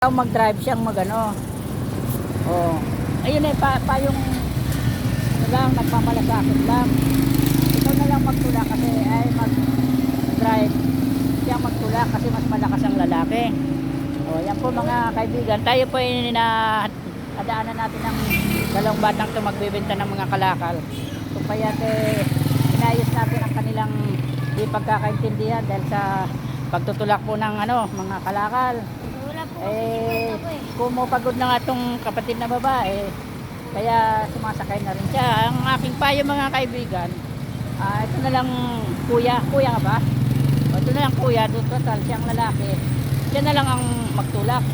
Ikaw mag-drive siyang magano. Oh. Ayun eh, pa, pa yung ano lang, nagmamalasakit lang. Ikaw na lang magtula kasi ay mag-drive siyang magtula kasi mas malakas ang lalaki. Oh, yan po mga kaibigan. Tayo po ay na natin ng dalawang batang to magbebenta ng mga kalakal. So kaya eh, inayos natin ang kanilang di pagkakaintindihan dahil sa pagtutulak po ng ano, mga kalakal. Eh, kumupagod na nga itong kapatid na babae, kaya sumasakay na rin siya. Ang aking payo mga kaibigan, ah, ito na lang kuya, kuya nga ba? O, ito na lang kuya, doon total siyang lalaki. Siya na lang ang magtulak.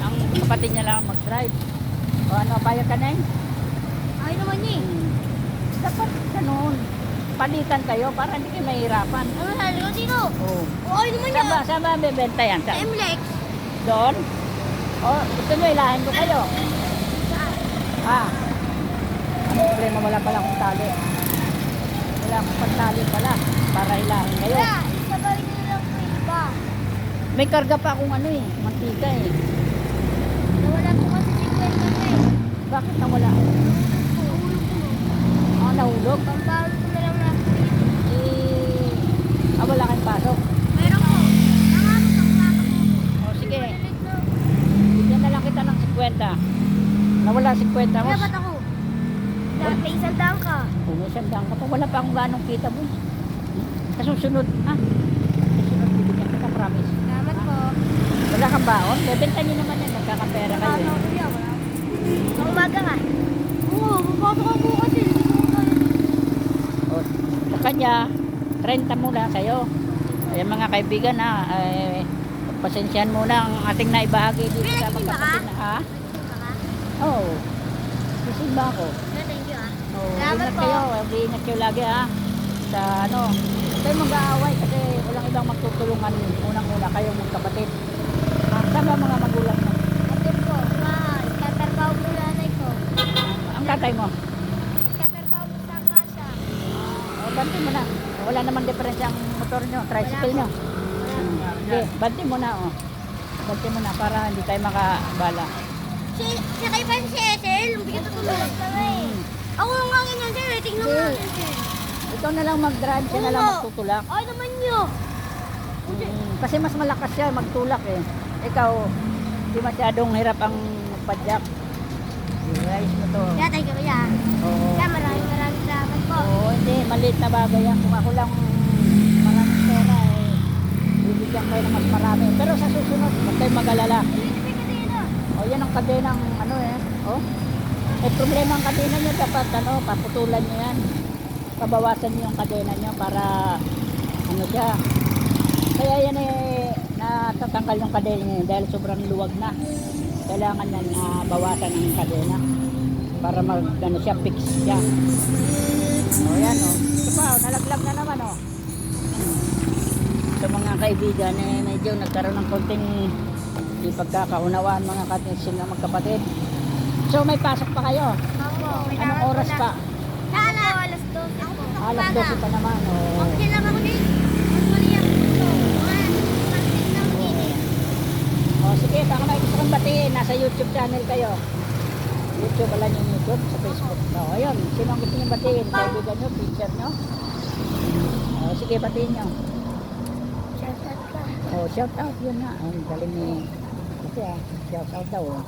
Ang kapatid niya lang ang mag-drive. O ano, payo ka na eh? Ay naman niya eh. Hmm. Dapat ganun. Palitan kayo para hindi kayo mahirapan. Ano ko dito? Oh. Oo, ay naman Saan ba, niya. saan ba bebenta yan? Saan? MLEX. Doon? O, gusto nyo ilahin ko kayo? Ah. Ang problema wala palang tali. Wala akong pantali pala para ilahin kayo. Wala, sabay nyo lang po yung iba. May karga pa akong ano eh, mantika eh. Nawala po kasi si ko eh. Bakit nawala? Nahulog po. Ah, nahulog? Pampalo ko na lang na po yun. Eh, ah, wala kang pasok. Meron po. Nangamit ang plaka po. O sige, Balik na. bigyan na lang kita ng 50. Nawala 50 mo. Ba't ako? Dati isang daan ka. Pumisan lang ka pa. Wala pa akong ganong kita mo. Sa susunod, ha? Sa susunod, bibigyan kita, promise. Salamat po. Wala kang baon? Bebenta niyo naman yan. Magkakapera kayo. Ko yan? Wala. Sa umaga ka? Oo, papasok ako kasi. O, sa kanya, 30 muna sa'yo. Ayan mga kaibigan ha, eh, pasensyahan muna ang ating naibahagi dito May sa na ha. Oo. Oh, Sisimba ako. Thank you ah. Oh, Salamat ingat po. kayo, ingat kayo lagi ha. Sa ano, huwag mag-aaway kasi walang ibang magtutulungan unang-una kayo magkapatid. Ha? Saan ba mga magulang mo? Ate po, mahal. Tatarbaho po nanay ko. Ang tatay mo? Tatarbaho po sa kasa. O, banti mo na. Wala naman diferensya ang motor nyo, tricycle nyo. Sige, banti mo na oh. Banti mo na para hindi tayo makabala. Si, si kay pa si Ethel, bigat tutulungan kami. Ako nga ganyan sir, eh. tingnan mo natin sir. Ikaw na lang mag-drive, siya na lang magtutulak. Ay naman nyo. Mm, kasi mas malakas siya magtulak eh. Ikaw, hindi masyadong hirap ang magpadyak. Ayos mo to. Kaya tayo kaya. Oo. Kaya maraming maraming salamat po. Oo, hindi, maliit na bagay yan. Kung ako lang bibigyan kayo ng mas marami. Pero sa susunod, huwag kayong mag-alala. Kadena. O yan ang kadenang ano eh. Oh. May problema ang kadena nyo dapat ano, paputulan nyo yan. Pabawasan nyo yung kadena nyo para ano siya. Kaya yan eh natatanggal yung kadena nyo dahil sobrang luwag na. Kailangan na bawasan ang kadena para mag ano siya fix siya. O yan o. Oh, nalaglag na naman o. Sa mga kaibigan eh medyo nagkaroon ng konting di pagkakaunawaan mga katinsin na magkapatid. So may pasok pa kayo. Ako. Anong oras pa? Sana. Alas 12 po. Alas 12 pa naman. Oh. Okay lang ako din. Ng oh, sige, baka may gusto kong batiin. Nasa YouTube channel kayo. YouTube, wala nyo YouTube sa Facebook. Oh, ayun. Sino ang gusto nyo batiin? Kaibigan nyo, teacher nyo? Oh, sige, batiin nyo. Oh, shout out yun na. Ang galing ni Kasi ah, shout out daw. Oh.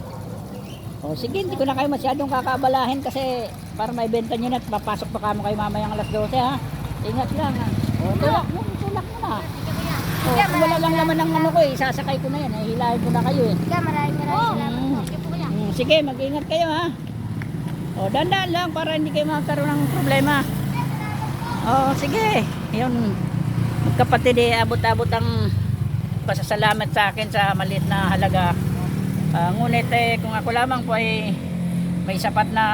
Oh, sige, hindi ko na kayo masyadong kakabalahin kasi para may benta nyo na at papasok pa kamo kayo mamayang alas 12 ha. Ingat lang ha. Oh, tulak mo, tulak mo na. Oh, kung wala lang naman ng ano ko eh, sasakay ko na yan. Eh, hilahin ko na kayo eh. Kaya maraming maraming salamat po. Mm. Sige. Mm, sige, mag-ingat kayo ha. O, dandaan lang para hindi kayo magkaroon ng problema. O, sige. Yun. Magkapatid eh, abot-abot ang pasasalamat sa akin sa maliit na halaga. Ah, ngunit eh, kung ako lamang po ay may sapat na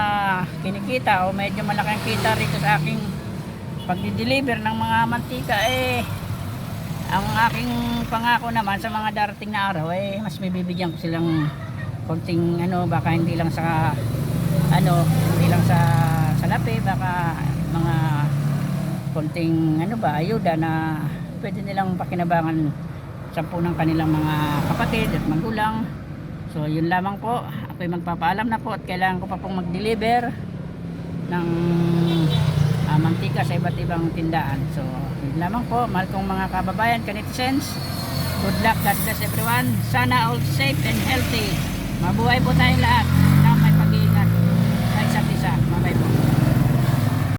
kinikita o medyo malaking kita rito sa aking pagdi-deliver ng mga mantika eh ang aking pangako naman sa mga darating na araw eh mas may bibigyan ko silang konting ano baka hindi lang sa ano hindi lang sa salapi baka mga konting ano ba ayuda na pwede nilang pakinabangan sa po ng kanilang mga kapatid at magulang So yun lamang po. Ako'y magpapaalam na po at kailangan ko pa pong mag-deliver ng ah, mantika sa iba't ibang tindahan. So yun lamang po. Mahal kong mga kababayan, kanitizens. Good luck. God bless everyone. Sana all safe and healthy. Mabuhay po tayong lahat.